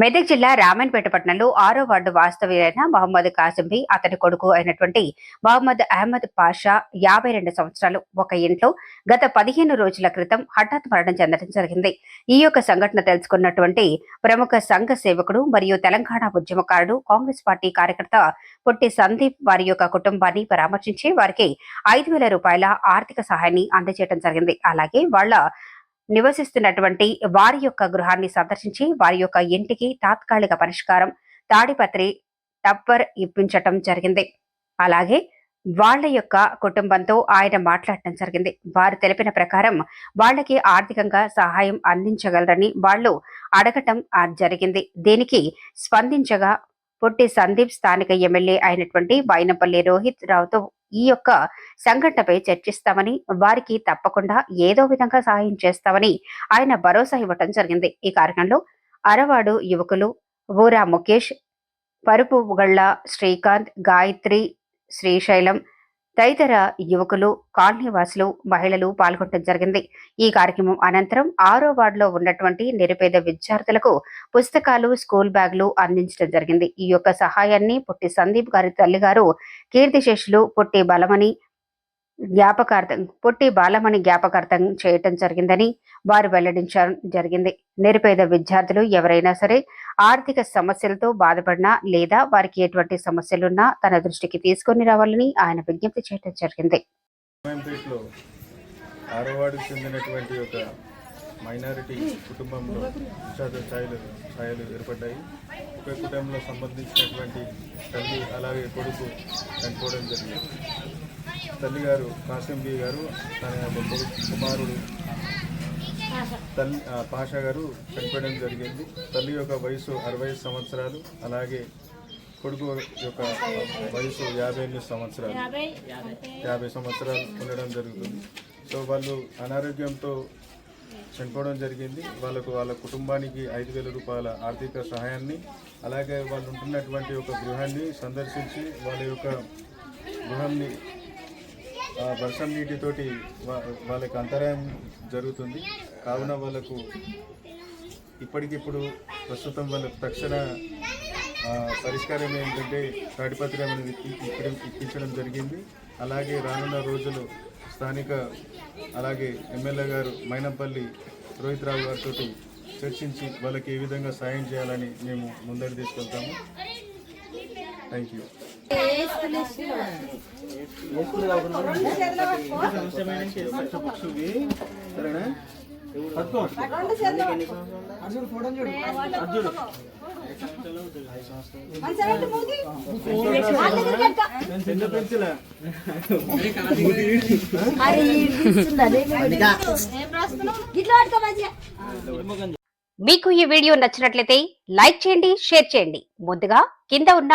మెదక్ జిల్లా రామన్పేట పట్టణంలో ఆరో వార్డు వాస్తవ్యులైన మహమ్మద్ కాసింబి అతని కొడుకు అయినటువంటి మహమ్మద్ అహ్మద్ పాషా యాభై రెండు సంవత్సరాలు ఒక ఇంట్లో గత పదిహేను రోజుల క్రితం హఠాత్ మరణం చెందడం జరిగింది. ఈ యొక్క సంఘటన తెలుసుకున్నటువంటి ప్రముఖ సంఘ సేవకుడు మరియు తెలంగాణ ఉద్యమకారుడు కాంగ్రెస్ పార్టీ కార్యకర్త పొట్టి సందీప్ వారి యొక్క కుటుంబాన్ని పరామర్శించి వారికి ఐదు వేల రూపాయల ఆర్థిక సహాయాన్ని అందజేయడం జరిగింది. అలాగే వాళ్ళ నివసిస్తున్నటువంటి వారి యొక్క గృహాన్ని సందర్శించి వారి యొక్క ఇంటికి తాత్కాలిక పరిష్కారం తాడిపత్రి టప్పర్ ఇప్పించటం జరిగింది. అలాగే వాళ్ళ యొక్క కుటుంబంతో ఆయన మాట్లాడటం జరిగింది. వారు తెలిపిన ప్రకారం వాళ్ళకి ఆర్థికంగా సహాయం అందించగలరని వాళ్ళు అడగటం జరిగింది. దీనికి స్పందించగా పొట్టి సందీప్ స్థానిక ఎమ్మెల్యే అయినటువంటి బైనపల్లి రోహిత్ రావుతో ఈ యొక్క సంఘటనపై చర్చిస్తామని వారికి తప్పకుండా ఏదో విధంగా సహాయం చేస్తామని ఆయన భరోసా ఇవ్వటం జరిగింది. ఈ కార్యక్రమంలో అరవాడు యువకులు ఊరా ముఖేష్ పరుపుగళ్ళ శ్రీకాంత్ గాయత్రి శ్రీశైలం తదితర యువకులు కాలనీవాసులు మహిళలు పాల్గొనడం జరిగింది. ఈ కార్యక్రమం అనంతరం ఆరో వార్డులో ఉన్నటువంటి నిరుపేద విద్యార్థులకు పుస్తకాలు స్కూల్ బ్యాగులు అందించడం జరిగింది. ఈ యొక్క సహాయాన్ని పుట్టి సందీప్ గారి తల్లిగారు కీర్తిశేషులు పుట్టి బలమని జ్ఞాపకార్థం పొట్టి బాలమణి జ్ఞాపకార్థం చేయటం జరిగిందని వారు వెల్లడించడం జరిగింది. నిరుపేద విద్యార్థులు ఎవరైనా సరే ఆర్థిక సమస్యలతో బాధపడినా లేదా వారికి ఎటువంటి సమస్యలున్నా తన దృష్టికి తీసుకొని రావాలని ఆయన విజ్ఞప్తి చేయటం జరిగింది. రామాయంపేటలో చెందినటువంటి ఒక మైనారిటీ కుటుంబంలో విషాద ఛాయలు ఛాయలు ఏర్పడ్డాయి. ఒక కుటుంబంలో సంబంధించినటువంటి తల్లి అలాగే కొడుకు చనిపోవడం జరిగింది. తల్లిగారు కాసింబీ గారు తన కుమారుడు తల్లి పాషా గారు చనిపోవడం జరిగింది. తల్లి యొక్క వయసు అరవై సంవత్సరాలు అలాగే కొడుకు యొక్క వయసు యాభై ఎనిమిది సంవత్సరాలు. యాభై సంవత్సరాలు ఉండడం జరుగుతుంది. సో వాళ్ళు అనారోగ్యంతో చనిపోవడం జరిగింది. వాళ్ళకు వాళ్ళ కుటుంబానికి ఐదు వేల రూపాయల ఆర్థిక సహాయాన్ని అలాగే వాళ్ళు ఉంటున్నటువంటి ఒక గృహాన్ని సందర్శించి వాళ్ళ యొక్క గృహాన్ని వర్షం నీటితోటి వాళ్ళకి అంతరాయం జరుగుతుంది. కావున వాళ్ళకు ఇప్పటికిప్పుడు ప్రస్తుతం వాళ్ళకు తక్షణ పరిష్కారం ఏంటంటే తాడిపత్రి అనేది ఇక్కడ ఇప్పించడం జరిగింది. అలాగే రానున్న రోజులు స్థానిక అలాగే ఎమ్మెల్యే గారు మైనంపల్లి రోహిత్ రావు గారితో చర్చించి వాళ్ళకి ఏ విధంగా సాయం చేయాలని మేము ముందడు తీసుకెళ్తాము. థ్యాంక్ యూ మీకు ఈ వీడియో నచ్చినట్లయితే లైక్ చేయండి షేర్ చేయండి. ముందుగా కింద ఉన్న